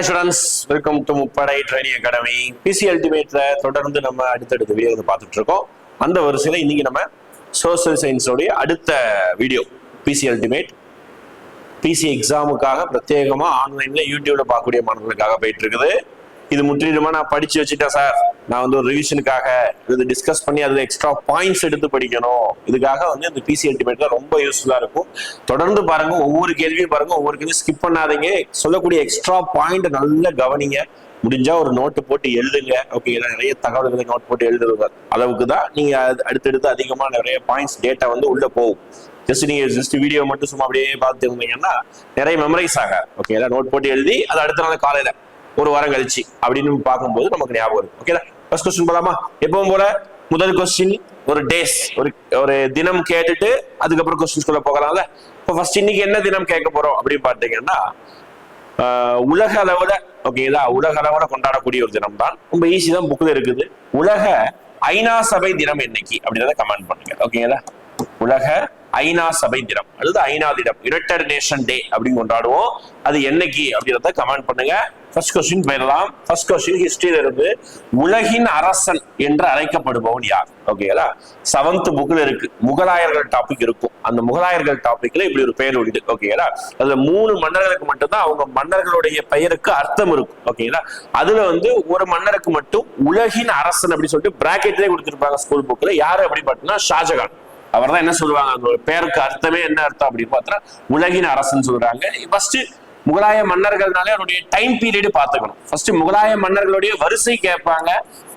Hi students welcome to முப்படை training academy PC அல்டிமேட்ல தொடர்ந்து நம்ம அடுத்தடுத்த வீடியோ வந்து பார்த்துட்டு இருக்கோம் அந்த வரிசையில் இன்னைக்கு நம்ம சோசியல் சயின்ஸோடைய அடுத்த வீடியோ பிசி அல்டிமேட் பிசி எக்ஸாமுக்காக பிரத்யேகமாக ஆன்லைன்ல யூடியூப்ல பார்க்கக்கூடிய மாணவர்களுக்காக போயிட்டு இருக்குது இது முற்றிலுமா நான் படிச்சு வச்சுட்டேன் சார். நான் வந்து ஒரு ரிவிஷனுக்காக இது டிஸ்கஸ் பண்ணி அதுல எக்ஸ்ட்ரா பாயிண்ட்ஸ் எடுத்து படிக்கணும். இதுக்காக வந்து இந்த பிசி அல்டிமேட்ல ரொம்ப யூஸ்ஃபுல்லா இருக்கும். தொடர்ந்து பாருங்க ஒவ்வொரு கேள்வியும் பாருங்க ஒவ்வொரு கேள்வியும் ஸ்கிப் பண்ணாதீங்க. சொல்லக்கூடிய எக்ஸ்ட்ரா பாயிண்ட் நல்லா கவனிங்க. முடிஞ்சா ஒரு நோட்டு போட்டு எழுதுங்க. ஓகேங்களா நிறைய தகவல்களை நோட் போட்டு எழுதுங்க அளவுக்கு தான். நீங்க அது அடுத்தடுத்து அதிகமா நிறைய பாயிண்ட்ஸ் டேட்டா வந்து உள்ள போகும். ஜஸ்ட் நீங்க ஜஸ்ட் வீடியோ மட்டும் சும்மா அப்படியே பார்த்து இருந்தீங்கன்னா நிறைய மெமரைஸ் ஆக ஓகே நோட் போட்டு எழுதி அது அடுத்த நாள் காலையில ஒரு வாரம் கழிச்சு அப்படின்னு பார்க்கும்போது நமக்கு ஞாபகம் வரும். ஓகேதா ஃபர்ஸ்ட் கொஸ்டின் போலாமா? எப்பவும் போல முதல் கொஸ்டின் ஒரு டேஸ் ஒரு ஒரு தினம் கேட்டுட்டு அதுக்கப்புறம் கொஸ்டின்ஸ்குள்ள போகலாம்ல? இப்போ ஃபர்ஸ்ட் இன்னைக்கு என்ன தினம் கேட்க போறோம் அப்படின்னு பார்த்தீங்கன்னா உலக அளவுல ஓகேங்களா உலக அளவுல கொண்டாடக்கூடிய ஒரு தினம் தான். ரொம்ப ஈஸி தான் புக்கில் இருக்குது. உலக ஐநா சபை தினம் என்னைக்கு அப்படின்றத கமெண்ட் பண்ணுங்க. ஓகேங்களா உலக ஐநா சபை தினம். அல்லது ஐநா தினம். யுனைடெட் நேஷன் டே அப்படின்னு கொண்டாடுவோம். அது என்னைக்கு அப்படின்றத கமெண்ட் பண்ணுங்க. ஃபர்ஸ்ட் கொஸ்டின் போயிடலாம். ஃபர்ஸ்ட் கொஸ்டின் ஹிஸ்டரியில இருந்து உலகின் அரசன் என்று அழைக்கப்படுபவன் யார்? ஓகேங்களா செவன்த் புக்ல இருக்கு. முகலாயர்கள் டாபிக் இருக்கும். அந்த முகலாயர்கள் டாபிக்ல இப்படி ஒரு பெயர் உண்டு. ஓகேங்களா அதுல மூணு மன்னர்களுக்கு மட்டும்தான் அவங்க மன்னர்களுடைய பெயருக்கு அர்த்தம் இருக்கும். ஓகேங்களா அதுல வந்து ஒரு மன்னருக்கு மட்டும் உலகின் அரசன் அப்படின்னு சொல்லிட்டு பிராக்கெட்லேயே கொடுத்துருப்பாங்க ஸ்கூல் புக்ல யாரு அப்படி பார்த்தீங்கன்னா ஷாஜகான். அவர் தான் என்ன சொல்லுவாங்க? அந்த பேருக்கு அர்த்தமே என்ன அர்த்தம் அப்படின்னு பார்த்தா உலகின் அரசுன்னு சொல்றாங்க. ஃபர்ஸ்ட் முகலாய மன்னர்கள்னாலே அவருடைய டைம் பீரியட் பார்த்துக்கணும். ஃபர்ஸ்ட் முகலாய மன்னர்களுடைய வரிசை கேட்பாங்க.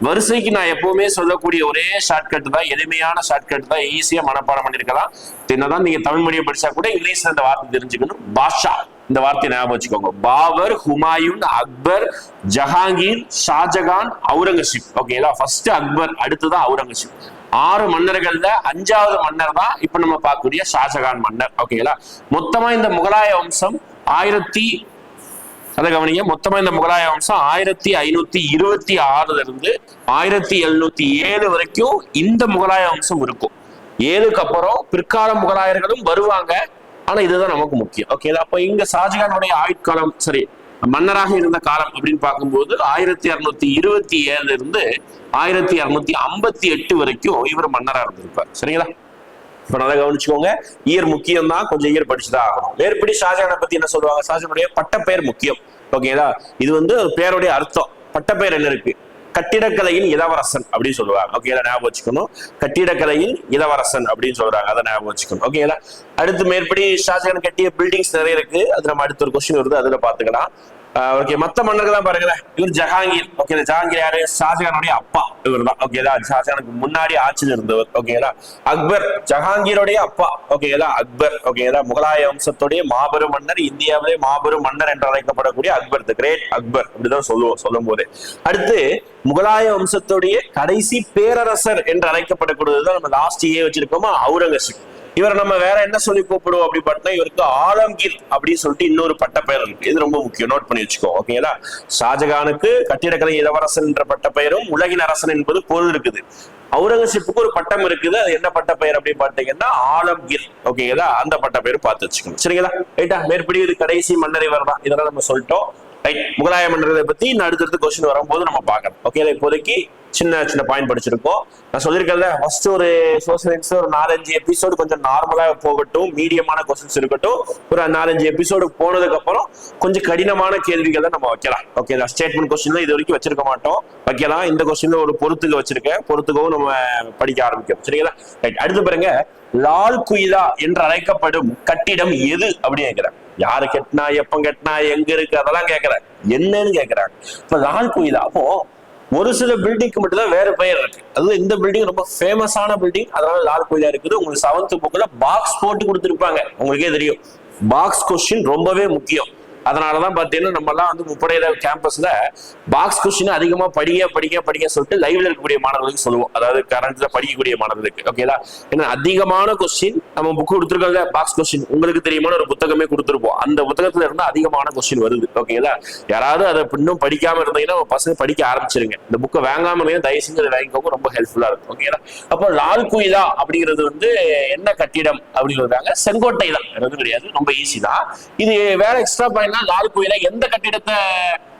வரிசைக்கு நான் எப்பவுமே சொல்லக்கூடிய ஒரே ஷார்ட்கட் தான் எளிமையான ஷார்ட்கட் தான் ஈஸியா மனப்பாடம் பண்ணிருக்கலாம். என்னதான் நீங்க தமிழ் மொழியை படிச்சா கூட இங்கிலீஷ்ல இந்த வார்த்தை தெரிஞ்சுக்கணும். பாஷா இந்த வார்த்தையை ஞாபகம் வச்சுக்கோங்க. பாபர் ஹுமாயூன் அக்பர் ஜஹாங்கீர் ஷாஜகான் அவுரங்கசீப். ஓகேங்களா ஃபர்ஸ்ட் அக்பர் அடுத்ததான் அவுரங்கசீப். ஆறு மன்னர்கள்ல அஞ்சாவது மன்னர் தான் இப்ப நம்ம பார்க்கக்கூடிய ஷாஜகான் மன்னர். ஓகேங்களா மொத்தமா இந்த முகலாய வம்சம் ஆயிரத்தி அதை கவனிங்க. மொத்தமா இந்த முகலாய வம்சம் ஆயிரத்தி ஐநூத்தி இருபத்தி ஆறுல இருந்து ஆயிரத்தி எழுநூத்தி ஏழு வரைக்கும் இந்த முகலாய வம்சம் இருக்கும். ஏழுக்கு அப்புறம் பிற்கால முகலாயர்களும் வருவாங்க. ஆனா இதுதான் நமக்கு முக்கியம். ஓகே அப்ப இங்க ஷாஜகானுடைய ஆயுட்காலம் சரி மன்னராக இருந்த காலம் அப்படின்னு பார்க்கும்போது ஆயிரத்தி அறுநூத்தி இருபத்தி ஏழுல இருந்து ஆயிரத்தி அறுநூத்தி ஐம்பத்தி எட்டு வரைக்கும் இவர் மன்னராக இருந்திருப்பார். சரிங்களா? இப்ப நல்லா கவனிச்சுக்கோங்க. இயர் முக்கியம் தான் கொஞ்சம் இயர் படிச்சுதான் ஆகணும். மேற்படி ஷாஜகானை பத்தி என்ன சொல்லுவாங்க? ஷாஜகானுடைய பட்டப்பெயர் முக்கியம். ஓகேங்களா இது? வந்து பேருடைய அர்த்தம். பட்டப்பெயர் என்ன இருக்கு? கட்டிடக்கலையின் இளவரசன் அப்படின்னு சொல்லுவாங்க. ஓகேங்களா ஞாபகம் வச்சுக்கணும். கட்டிடக்கலையின் இளவரசன் அப்படின்னு சொல்றாங்க. அதை ஞாபகம் வச்சுக்கணும். ஓகேங்களா அடுத்து மேற்படி ஷாஜகான் கட்டிய பில்டிங்ஸ் நிறைய இருக்கு. அது நம்ம அடுத்த ஒரு கொஸ்டின் வருது. அதுல பாத்துக்கலாம் ஓகே மத்த மன்னர்கள் தான் பாருங்களேன். இவர் ஜஹாங்கீர். ஓகே ஜஹாங்கீர் யாரு? ஷாஜகானுடைய அப்பா. இவர் தான் ஓகேதா ஷாஜகானுக்கு முன்னாடி ஆட்சியில் இருந்தவர். ஓகேதா அக்பர். ஜஹாங்கீருடைய அப்பா. ஓகேதா அக்பர். ஓகேதா முகலாய வம்சத்துடைய மாபெரும் மன்னர் இந்தியாவிலே மாபெரும் மன்னர் என்று அழைக்கப்படக்கூடிய அக்பர் த கிரேட் அக்பர் அப்படிதான் சொல்லுவோம் சொல்லும் போது அடுத்து முகலாய வம்சத்துடைய கடைசி பேரரசர் என்று அழைக்கப்படக்கூடியதுதான் நம்ம லாஸ்ட் ஏ வச்சிருக்கோமா? அவுரங்கசீப் இவர் நம்ம வேற என்ன சொல்லி கூப்பிடுவோம் அப்படி பார்த்தா இவருக்கு ஆலம்கீர் அப்படின்னு சொல்லிட்டு இன்னொரு பட்டப்பெயர் இருக்கு. இது ரொம்ப முக்கியம். நோட் பண்ணி வச்சுக்கோ. ஓகேங்களா ஷாஜகானுக்கு கட்டிடக்கலை இளவரசன் என்ற பட்டப்பெயரும் உலகின் அரசன் என்பது பொருள் இருக்குது. அவுரங்கசீப்புக்கு ஒரு பட்டம் இருக்குது. அது என்ன பட்ட பெயர் அப்படின்னு பாத்தீங்கன்னா ஆலம்கில் ஓகேங்களா அந்த பட்ட பெயர் பார்த்து வச்சுக்கணும். சரிங்களா? ரைட்டா மேற்படி இது கடைசி மன்னர் இவர் தான் இதெல்லாம் நம்ம சொல்லிட்டோம். ரைட் முகலாய மன்னர்களை பத்தி நான் அடுத்தடுத்து கொஸ்டின் வரும்போது நம்ம பார்க்கலாம். ஓகே இப்போதைக்கு சின்ன சின்ன பாயிண்ட் படிச்சிருக்கோம். நான் சொல்லியிருக்கேன்ல ஃபர்ஸ்ட் ஒரு சோசியல் ஒரு நாலஞ்சு எபிசோடு கொஞ்சம் நார்மலா போகட்டும் மீடியமான கொஸ்டின்ஸ் இருக்கட்டும். ஒரு நாலஞ்சு எபிசோடு போனதுக்கு அப்புறம் கொஞ்சம் கடினமான கேள்விகளை நம்ம வைக்கலாம். ஓகே ஸ்டேட்மெண்ட் கொஸ்டின் இது வரைக்கும் வச்சிருக்க மாட்டோம். வைக்கலாம் இந்த கொஸ்டின்ல ஒரு பொறுத்துக்கு வச்சிருக்கேன். பொறுத்துக்கவும் நம்ம படிக்க ஆரம்பிக்கும் சரிங்களா? ரைட் அடுத்து பாருங்க லால் குயிலா என்று அழைக்கப்படும் கட்டிடம் எது அப்படின்னு கேட்கிறேன். யாரு கெட்டினா எப்ப கெட்டினா எங்க இருக்கு அதெல்லாம் கேட்கறேன் என்னன்னு கேட்கறாங்க இப்ப லால் குயிலா? அப்போ ஒரு சில பில்டிங்க்கு மட்டும்தான் வேற பெயர் இருக்கு. அதுவும் இந்த பில்டிங் ரொம்ப ஃபேமஸான பில்டிங் அதனால லால் கோயிலா இருக்குது. உங்களுக்கு செவன்த் புக்ல பாக்ஸ் போட்டு கொடுத்துருப்பாங்க. உங்களுக்கே தெரியும். பாக்ஸ் கொஸ்டின் ரொம்பவே முக்கியம். அதனாலதான் பாத்தீங்கன்னா நம்ம நம்மலாம் வந்து முப்படையில கேம்பஸ்ல பாக்ஸ் கொஸ்டின் அதிகமா படிக்க படிக்க படிக்க சொல்லிட்டு லைவ்ல இருக்கக்கூடிய மாணவர்களுக்கு சொல்லுவோம். அதாவது கரண்ட்ல படிக்கக்கூடிய மாணவர்களுக்கு. ஓகேலா ஏன்னா அதிகமான கொஸ்டின் நம்ம புக் கொடுத்துருக்காங்க பாக்ஸ் கொஸ்டின் உங்களுக்கு தெரியுமான ஒரு புத்தகமே கொடுத்துருப்போம். அந்த புத்தகத்துல இருந்து அதிகமான கொஸ்டின் வருது. ஓகேங்களா யாராவது அதை இன்னும் படிக்காம இருந்தீங்கன்னா பசங்க படிக்க ஆரம்பிச்சிருங்க. இந்த புக்கை வாங்காம இருந்தீங்கன்னா தயவு செஞ்சு அதை வாங்கிக்கோங்க. ரொம்ப ஹெல்ப்ஃபுல்லா இருக்கும். ஓகேங்களா அப்போ லால் குயிலா அப்படிங்கிறது வந்து என்ன கட்டிடம் அப்படிங்கிறதாங்க செங்கோட்டை தான் எதுவும் கிடையாது. ரொம்ப ஈஸி தான். இது வேற எக்ஸ்ட்ரா பாயிண்ட் கேட்கறாங்கன்னா லால் எந்த கட்டிடத்தை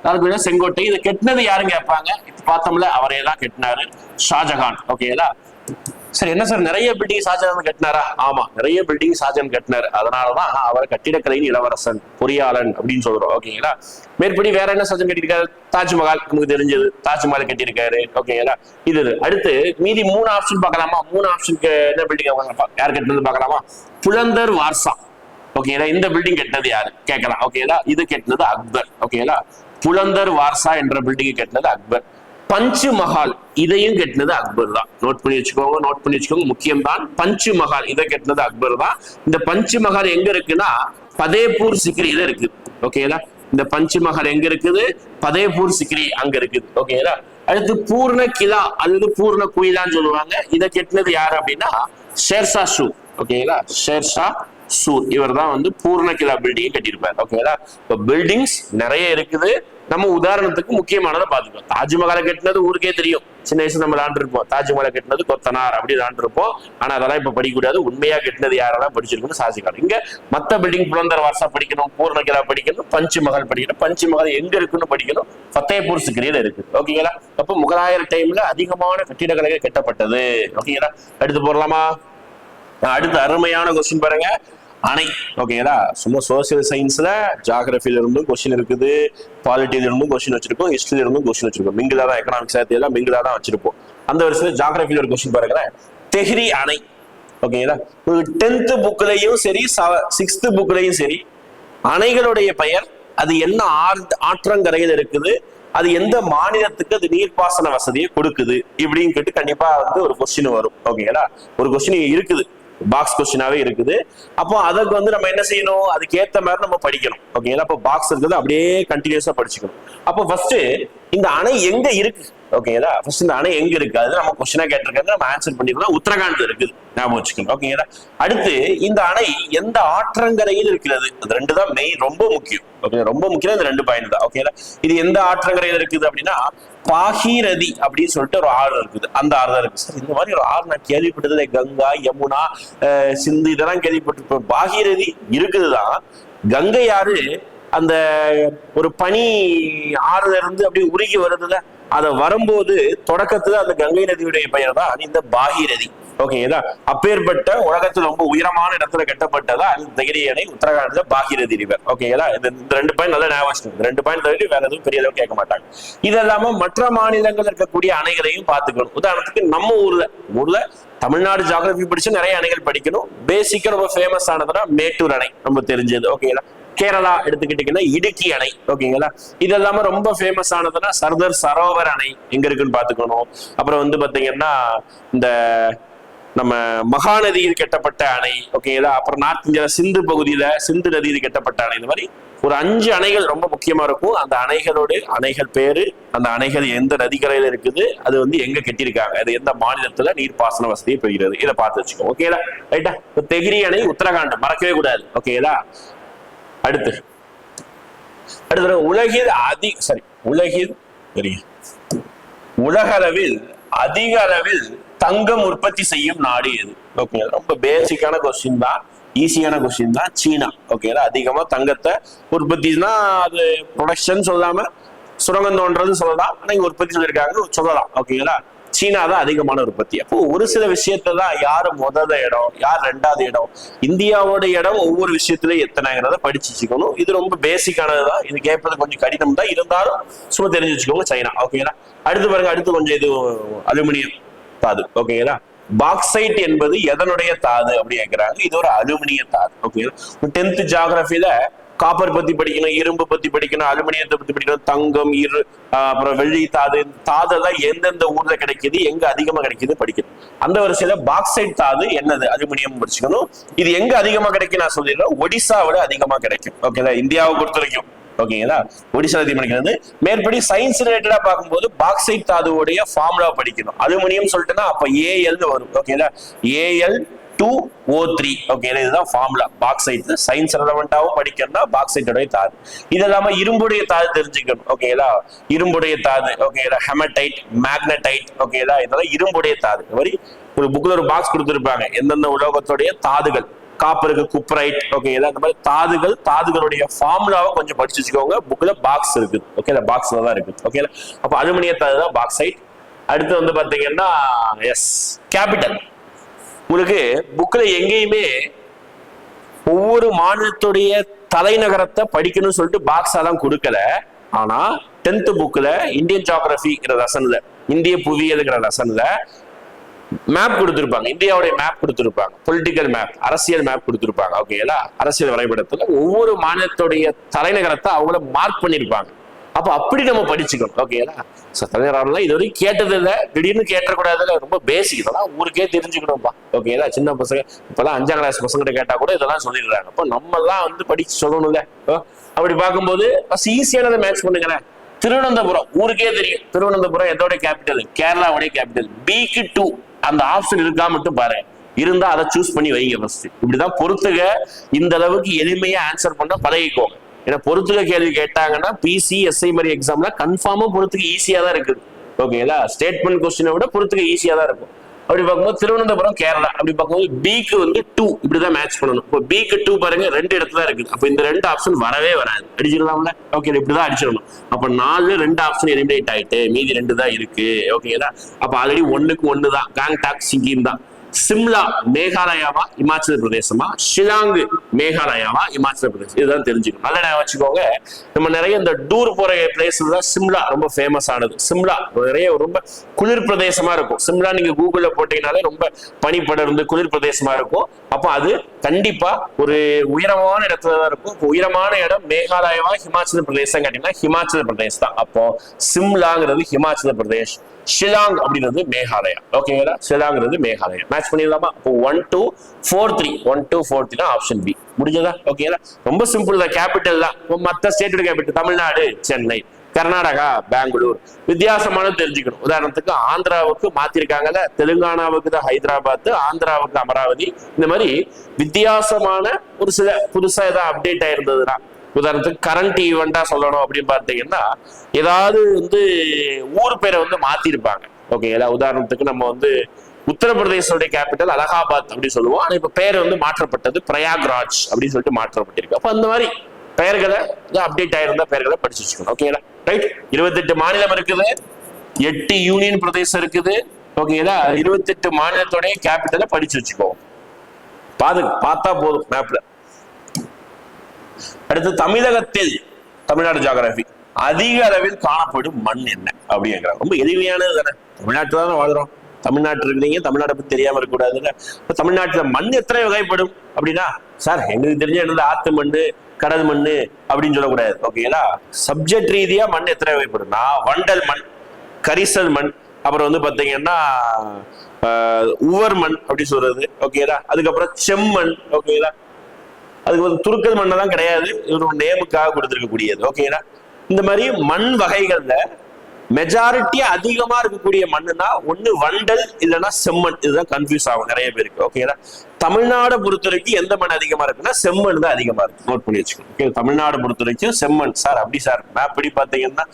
லால் செங்கோட்டை இது கெட்டினது யாருன்னு கேட்பாங்க. இப்ப பார்த்தோம்ல அவரே தான் கெட்டினாரு. ஷாஜஹான் ஓகேங்களா? சார் என்ன சார் நிறைய பில்டிங் ஷாஜகான் கட்டினாரா? ஆமா நிறைய பில்டிங் ஷாஜஹான் கட்டினாரு. அதனாலதான் அவர் கட்டிடக்கலையின் இளவரசன் பொறியாளன் அப்படின்னு சொல்றோம் ஓகேங்களா? மேற்படி வேற என்ன சஜன் கட்டியிருக்காரு? தாஜ்மஹால் நமக்கு தெரிஞ்சது. தாஜ்மஹால் கட்டியிருக்காரு ஓகேங்களா? இது இது. அடுத்து மீதி மூணு ஆப்ஷன் பார்க்கலாமா? மூணு ஆப்ஷனுக்கு என்ன பில்டிங் யார் கட்டினது பார்க்கலாமா? புலந்தர் வார்சா. ஓகேங்களா இந்த பில்டிங் கட்டினது யாரு? கேட்கலாம். ஓகேங்களா இது கட்டினது அக்பர். ஓகேங்களா புலந்தர் வார்சா என்ற பில்டிங் கட்டினது அக்பர். பஞ்சு மஹால் இதையும் கட்டினது அக்பர் தான். நோட் பண்ணி வச்சுக்கோங்க நோட் பண்ணி வச்சுக்கோங்க. முக்கியம் தான் பஞ்சு மஹால் இதை கட்டினது அக்பர் தான். இந்த பஞ்சு மஹால் எங்க இருக்குன்னா பதேபூர் சிக்ரியில இருக்கு. ஓகேங்களா இந்த பஞ்சு மஹால் எங்க இருக்குது? பதேபூர் சிக்ரி அங்க இருக்குது. ஓகேங்களா அடுத்து பூர்ண கிலா அல்லது பூர்ண குயிலான்னு சொல்லுவாங்க. இதை கட்டினது யாரு அப்படின்னா ஷேர்ஷா ஷூ. ஓகேங்களா ஷேர்ஷா சூர் இவர் தான் வந்து பூர்ண கிலா பில்டிங் கட்டியிருப்பார் ஓகேங்களா இப்போ பில்டிங்ஸ் நிறைய இருக்குது. நம்ம உதாரணத்துக்கு முக்கியமானதை பார்த்துக்கோம் தாஜ்மஹாலை கட்டினது ஊருக்கே தெரியும். சின்ன வயசுல நம்ம விளாண்டுருப்போம். தாஜ்மஹாலை கட்டினது கொத்தனார் அப்படி விளாண்டுருப்போம். ஆனா அதெல்லாம் இப்ப படிக்கக்கூடாது. உண்மையா கட்டினது யாரெல்லாம் படிச்சிருக்கணும் சாசிக்காரம் இங்க மத்த பில்டிங் புலந்தர் வார்சா படிக்கணும் பூர்ணகிலா படிக்கணும் பஞ்சு மஹால் படிக்கணும். பஞ்சு மஹால் எங்க இருக்குன்னு படிக்கணும். ஃபத்தேபூர் சிக்ரியில இருக்கு ஓகேங்களா அப்போ முகலாயர் டைம்ல அதிகமான கட்டிடக்கலைகள் கட்டப்பட்டது. ஓகேங்களா எடுத்து போடலாமா? அடுத்து அருமையான கொஸ்டின் பாருங்க. அணை. ஓகேங்களா சும்மா சோசியல் சயின்ஸ்ல ஜாகிரபில இருந்தும் கொஸ்டின் இருக்குது. பாலிட்டியில இருந்தும் கொஸ்டின் வச்சிருக்கோம். ஹிஸ்டரியில இருந்தும் கொஸ்டின் வச்சிருக்கோம். மிங்கிலா தான் எக்கனாமிக்ஸ் எல்லாம் மிங்கிலா தான் வச்சிருப்போம். அந்த வருஷத்துல ஜாகிரபில ஒரு கொஸ்டின் பாருங்களேன். தெஹ்ரி அணை. ஓகேங்களா டென்த் புக்லையும் சரி சிக்ஸ்த் புக்லையும் சரி அணைகளுடைய பெயர் அது என்ன ஆர்- ஆற்றங்கரையில் இருக்குது அது எந்த மாநிலத்துக்கு அது நீர்ப்பாசன வசதியை கொடுக்குது இப்படின்னு கேட்டு கண்டிப்பா வந்து ஒரு கொஸ்டின் வரும். ஓகேங்களா ஒரு கொஸ்டின் இருக்குது. பாக்ஸ் கொஸ்டினாவே இருக்குது. அப்போ அதுக்கு வந்து நம்ம என்ன செய்யணும்? அதுக்கு ஏத்த மாதிரி நம்ம படிக்கணும். ஓகேங்களா அப்போ பாக்ஸ் இருக்கிறது அப்படியே கண்டினியூஸா படிச்சுக்கணும். அப்போ ஃபர்ஸ்ட் இந்த அணை எங்க இருக்கு? ஓகேங்களா? ஃபர்ஸ்ட் இந்த அணை எங்க இருக்கு? அது நம்ம கொஸ்டினா கேட்டிருக்கிறது நம்ம ஆன்சர் பண்ணிக்கலாம் உத்தரகாண்ட் இருக்குது. ஞாபகம் வச்சுக்கணும். ஓகேங்களா? அடுத்து இந்த அணை எந்த ஆற்றங்கரையில் இருக்கிறது? அது ரெண்டு தான் மெயின் ரொம்ப முக்கியம். ஓகே ரொம்ப முக்கியம். இந்த ரெண்டு பாயிண்ட் தான். ஓகேங்களா? இது எந்த ஆற்றங்கரையில் இருக்குது அப்படின்னா பாகீரதி அப்படின்னு சொல்லிட்டு ஒரு ஆறு இருக்குது. அந்த ஆறு தான் இருக்கு சார் இந்த மாதிரி ஒரு ஆறு நான் கேள்விப்பட்டதில்லை கங்கா யமுனா சிந்து இதெல்லாம் கேள்விப்பட்டிருப்பேன் பாகீரதி இருக்குதுதான் கங்கை ஆறு அந்த ஒரு பனி ஆறுல இருந்து அப்படியே உருகி வருதுல அத வரும்போது தொடக்கத்துல அந்த கங்கை நதியுடைய பெயர் தான் இந்த பாகீரதி ஓகேங்களா அப்பேற்பட்ட உலகத்துல ரொம்ப உயரமான இடத்துல கட்டப்பட்டதா அந்த தகிரி அணை உத்தரகாண்ட்ல பாகீரதி ரிவர். ஓகேங்களா இந்த ரெண்டு பாயிண்ட் நல்லா ஞாபகம் ரெண்டு பாயிண்ட் தவிர வேற எதுவும் பெரிய அளவு கேட்க மாட்டாங்க. இது இல்லாம மற்ற மாநிலங்கள் இருக்கக்கூடிய அணைகளையும் பார்த்துக்கணும். உதாரணத்துக்கு நம்ம ஊர்ல ஊர்ல தமிழ்நாடு ஜாகிரபி படிச்சு நிறைய அணைகள் படிக்கணும். பேசிக்கா ரொம்ப ஃபேமஸ் ஆனதுன்னா மேட்டூர் அணை ரொம்ப தெரிஞ்சது. ஓகேங்களா கேரளா எடுத்துக்கிட்டீங்கன்னா இடுக்கி அணை ஓகேங்களா? இது இல்லாம ரொம்ப ஃபேமஸ் ஆனதுன்னா சர்தர் சரோவர் அணை எங்க இருக்குன்னு பாத்துக்கணும் அப்புறம் வந்து பாத்தீங்கன்னா இந்த நம்ம மகாநதியில் கட்டப்பட்ட அணை ஓகேங்களா? அப்புறம் நார்த் இந்தியா சிந்து பகுதியில சிந்து நதியில் கட்டப்பட்ட அணை இந்த மாதிரி ஒரு அஞ்சு அணைகள் ரொம்ப முக்கியமா இருக்கும். அந்த அணைகளோட அணைகள் பேரு அந்த அணைகள் எந்த நதிக்கரையில இருக்குது அது வந்து எங்க கட்டியிருக்காங்க அது எந்த மாநிலத்துல நீர்ப்பாசன வசதியை பெறுகிறது இதை பார்த்து வச்சுக்கோ ஓகேங்களா? ரைட்டா? தெகிரி அணை உத்தரகாண்ட் மறக்கவே கூடாது ஓகேதா அடுத்து. அடுத்த உலகில் அதி சரி உலகில் உலகளவில் அதிக அளவில் தங்கம் உற்பத்தி செய்யும் நாடு எது? ஓகே ரொம்ப பேசிக்கான கொஸ்டின் தான். ஈஸியான கொஸ்டின் தான். சீனா. ஓகேங்களா அதிகமா தங்கத்தை உற்பத்தினா அது ப்ரொடக்ஷன் சொல்லாம சுரங்கம் தோன்றது சொல்லலாம். ஆனா இங்க உற்பத்தி சொல்லியிருக்காங்க சொல்லலாம் ஓகேங்களா சீனா தான் அதிகமான உற்பத்தி. அப்போ ஒரு சில விஷயத்துல தான் யாரு முதல் இடம் யார் ரெண்டாவது இடம்? இந்தியாவோட இடம் ஒவ்வொரு விஷயத்துலயும் எத்தனைங்கிறத படிச்சு வச்சுக்கணும். இது ரொம்ப பேசிக்கானது தான் இது கேட்பது கொஞ்சம் கடினம் தான். இருந்தாலும் சும்மா தெரிஞ்சு வச்சுக்கோங்க சைனா. ஓகேங்களா அடுத்து பாருங்க அடுத்து கொஞ்சம் இது அலுமினியம் தாது. ஓகேங்களா பாக்சைட் என்பது எதனுடைய தாது அப்படி கேட்கிறாங்க இது ஒரு அலுமினிய தாது. ஓகே டென்த் ஜியாகிரபில காப்பர் பத்தி படிக்கணும் இரும்பு பத்தி படிக்கணும் அலுமினியத்தை பத்தி படிக்கணும் தங்கம் இரு அப்புறம் வெள்ளி தாது தாதெல்லாம் எந்தெந்த ஊர்ல கிடைக்குது எங்க அதிகமா கிடைக்குது படிக்கணும். அந்த வரிசையில பாக்சைட் தாது என்னது? அலுமினியம் படிச்சுக்கணும். இது எங்க அதிகமா கிடைக்கும் நான் சொல்லிடுறேன். ஒடிசாவிட அதிகமா கிடைக்கும். ஓகேங்களா இந்தியாவை பொறுத்த வரைக்கும். ஓகேங்களா ஒடிசா அதிகம் படிக்கிறது மேற்படி சயின்ஸ் ரிலேட்டடா பார்க்கும்போது பாக்சைட் தாதுவோடைய ஃபார்முலா படிக்கணும். அலுமினியம் சொல்லிட்டுனா அப்ப ஏஎல் வரும். ஓகேங்களா AL two O three okay இதுதான் ஃபார்முலா பாக்ஸைட் சயின்ஸ் ரெலவெண்டாவும் படிக்கணும்னா பாக்ஸைட்டோடைய தாது. இது இல்லாமல் இரும்புடைய தாது தெரிஞ்சுக்கணும். ஓகேங்களா இரும்புடைய தாது. ஓகேங்களா ஹெமடைட் மேக்னடைட் ஓகேங்களா இதெல்லாம் இரும்புடைய தாது. இந்த மாதிரி ஒரு புக்கில் ஒரு பாக்ஸ் கொடுத்துருப்பாங்க. எந்தெந்த உலோகத்துடைய தாதுகள்? காப்பருக்கு குப்ரைட் ஓகே இந்த மாதிரி தாதுகள் தாதுகளுடைய ஃபார்முலாவை கொஞ்சம் படிச்சு வச்சுக்கோங்க. புக்கில் பாக்ஸ் இருக்குது ஓகே பாக்ஸில் தான் இருக்குது ஓகே அப்போ அலுமினிய தாது தான் பாக்ஸைட் அடுத்து வந்து பார்த்தீங்கன்னா எஸ் கேபிட்டல் உங்களுக்கு புக்கில் எங்கேயுமே ஒவ்வொரு மாநிலத்துடைய தலைநகரத்தை படிக்கணும்னு சொல்லிட்டு பாக்ஸ் கொடுக்கல. ஆனால் டென்த் புக்கில் இந்தியன் ஜாகிரபிங்கிற லெசனில் இந்திய புவியலுங்கிற லெசனில் மேப் கொடுத்துருப்பாங்க. இந்தியாவுடைய மேப் கொடுத்துருப்பாங்க. பொலிட்டிக்கல் மேப் அரசியல் மேப் கொடுத்துருப்பாங்க. ஓகேங்களா அரசியல் வரைபடத்தில் ஒவ்வொரு மாநிலத்துடைய தலைநகரத்தை அவங்கள மார்க் பண்ணியிருப்பாங்க அப்ப அப்படி நம்ம படிச்சுக்கணும் ஓகேங்களா ஸோ தலைநகரம் இது வரைக்கும் கேட்டது இல்லை. திடீர்னு கேட்டக்கூடாதுல ரொம்ப பேசிக் இதெல்லாம் ஊருக்கே தெரிஞ்சுக்கணும்ப்பா ஓகேங்களா சின்ன பசங்க இப்போல்லாம் அஞ்சாம் கிளாஸ் பசங்கிட்ட கேட்டா கூட இதெல்லாம் சொல்லிடுறாங்க. அப்போ நம்ம வந்து படிச்சு சொல்லணும்ல அப்படி பார்க்கும்போது ஃபர்ஸ்ட் ஈஸியானதை மேட்ச் பண்ணுங்களேன். திருவனந்தபுரம் ஊருக்கே தெரியும். திருவனந்தபுரம் எதோட கேபிட்டல் கேரளாவுடைய கேபிட்டல் பிக்கு டூ அந்த ஆப்ஷன் இருக்கா மட்டும் பாருங்க இருந்தா அதை சூஸ் பண்ணி வைங்க ஃபர்ஸ்ட் இப்படிதான் பொறுத்துக. இந்த அளவுக்கு எளிமையா ஆன்சர் பண்ண பழகிக்கோங்க. ஏன்னா பொறுத்துக கேள்வி கேட்டாங்கன்னா பிசி எஸ்ஐ மாதிரி எக்ஸாம்ல கன்ஃபார்மா பொறுத்துக்கு ஈஸியா தான் இருக்குது. ஓகேங்களா ஸ்டேட்மெண்ட் கொஸ்டினை விட பொறுத்துக்கு ஈஸியா தான் இருக்கும். அப்படி பார்க்கும்போது திருவனந்தபுரம் கேரளா. அப்படி பார்க்கும்போது பிக்கு வந்து டூ இப்படிதான் மேட்ச் பண்ணணும். இப்போ பிக்கு டூ பாருங்க ரெண்டு இடத்துல தான் இருக்குது. அப்போ இந்த ரெண்டு ஆப்ஷன் வரவே வராது. அடிச்சிடலாம்ல? ஓகே இப்படிதான் அடிச்சிடணும். அப்போ நாலு ரெண்டு ஆப்ஷன் எலிமினேட் ஆயிட்டு மீதி ரெண்டு தான் இருக்கு. ஓகேங்களா அப்போ ஆல்ரெடி ஒன்னுக்கு ஒன்று தான் கேங்டாக் சிங்கிம் தான். சிம்லா மேகாலயாவா இமாச்சல பிரதேசமா? ஷிலாங்கு மேகாலயாவா இமாச்சல பிரதேசம்? இதுதான் தெரிஞ்சுக்கணும். நல்ல ஞாபகம் வச்சுக்கோங்க. நம்ம நிறைய இந்த டூர் போற பிளேஸ் தான் சிம்லா ரொம்ப ஃபேமஸ் ஆனது. சிம்லா நிறைய ரொம்ப குளிர் பிரதேசமா இருக்கும். சிம்லா நீங்க கூகுள்ல போட்டீங்கனாலே ரொம்ப பனி படர்ந்து குளிர் பிரதேசமா இருக்கும். அப்போ அது கண்டிப்பா ஒரு உயரமான இடத்துல தான் இருக்கும். உயரமான இடம் மேகாலயாவா ஹிமாச்சல பிரதேசம் கேட்டீங்கன்னா ஹிமாச்சல பிரதேஷ் தான். அப்போ சிம்லாங்கிறது ஹிமாச்சல பிரதேஷ். ஷிலாங் அப்படின்றது மேகாலயா. ஓகேங்களா ஷிலாங்கிறது மேகாலயா. மேட்ச் பண்ணிடலாமா? அப்போ one two four three one two four three option B முடிஞ்சதா? ஓகேங்களா ரொம்ப சிம்பிள் தான். கேபிட்டல் தான். இப்போ மற்ற ஸ்டேட்டோட கேபிட்டல் தமிழ்நாடு சென்னை கர்நாடகா பெங்களூர். வித்தியாசமான தெரிஞ்சுக்கணும். உதாரணத்துக்கு ஆந்திராவுக்கு மாத்திருக்காங்கல்ல. தெலுங்கானாவுக்கு தான் ஹைதராபாத் ஆந்திராவுக்கு அமராவதி. இந்த மாதிரி வித்தியாசமான ஒரு சில புதுசா ஏதாவது அப்டேட் ஆயிருந்ததுன்னா உதாரணத்துக்கு கரண்ட் ஈவெண்டா சொல்லணும் அப்படின்னு பார்த்தீங்கன்னா ஏதாவது வந்து ஊர் பேரை வந்து மாத்திருப்பாங்க. ஓகேங்களா உதாரணத்துக்கு நம்ம வந்து உத்தரப்பிரதேசோடைய கேபிட்டல் அலகாபாத் அப்படின்னு சொல்லுவோம். ஆனா இப்ப பெயர் வந்து மாற்றப்பட்டது பிரயாக்ராஜ் அப்படின்னு சொல்லிட்டு மாற்றப்பட்டிருக்கு. அப்ப அந்த மாதிரி பெயர்களை அப்டேட் ஆயிருந்தா பெயர்களை படிச்சு வச்சுக்கணும். ஓகேங்களா ரைட் இருபத்தெட்டு மாநிலம் இருக்குது. எட்டு யூனியன் பிரதேசம் இருக்குது. ஓகேங்களா இருபத்தெட்டு மாநிலத்தோடைய கேபிட்டலை படிச்சு வச்சுக்கோ பாது பார்த்தா போதும் மேப்ல அடுத்து தமிழகத்தில் தமிழ்நாடு ஜியாகிரபி அதிக அளவில் காணப்படும் மண் என்ன? அப்படிங்கிறாங்க. ரொம்ப எளிமையானது தானே. தமிழ்நாட்டில் தானே வாழ்றோம். தமிழ்நாட்டில் இருக்கிறீங்க தமிழ்நாட்டை பத்தி தெரியாம இருக்கக்கூடாதுல்ல. இப்ப தமிழ்நாட்டுல மண் எத்தனை வகைப்படும்? அப்படின்னா சார் எங்களுக்கு தெரிஞ்ச இடத்துல ஆத்து மண் கடல் மண் அப்படின்னு சொல்லக்கூடாது. ஓகேங்களா சப்ஜெக்ட் ரீதியா மண் எத்தனை வகைப்படும்னா வண்டல் மண் கரிசல் மண் அப்புறம் வந்து பாத்தீங்கன்னா உவர் மண் அப்படி சொல்றது. ஓகேங்களா அதுக்கப்புறம் செம்மண். ஓகேங்களா அதுக்கு வந்து துருக்கல் மண்ணை தான் கிடையாது. இவர் நேமுக்காக கொடுத்துருக்கக்கூடியது. ஓகேங்களா இந்த மாதிரி மண் வகைகள்ல மெஜாரிட்டி அதிகமா இருக்கக்கூடிய மண்ணுனா ஒண்ணு வண்டல் இல்லைன்னா செம்மண். இதுதான் கன்ஃபியூஸ் ஆகும் நிறைய பேருக்கு ஓகேங்களா தமிழ்நாடு பொறுத்த வரைக்கும் எந்த மண் அதிகமா இருக்குன்னா செம்மண் தான் அதிகமா இருக்கு. நோட் பண்ணி வச்சுக்கோங்க ஓகே தமிழ்நாடு பொறுத்த வரைக்கும் செம்மண். சார் அப்படி சார் மேப் படி பாத்தீங்கன்னா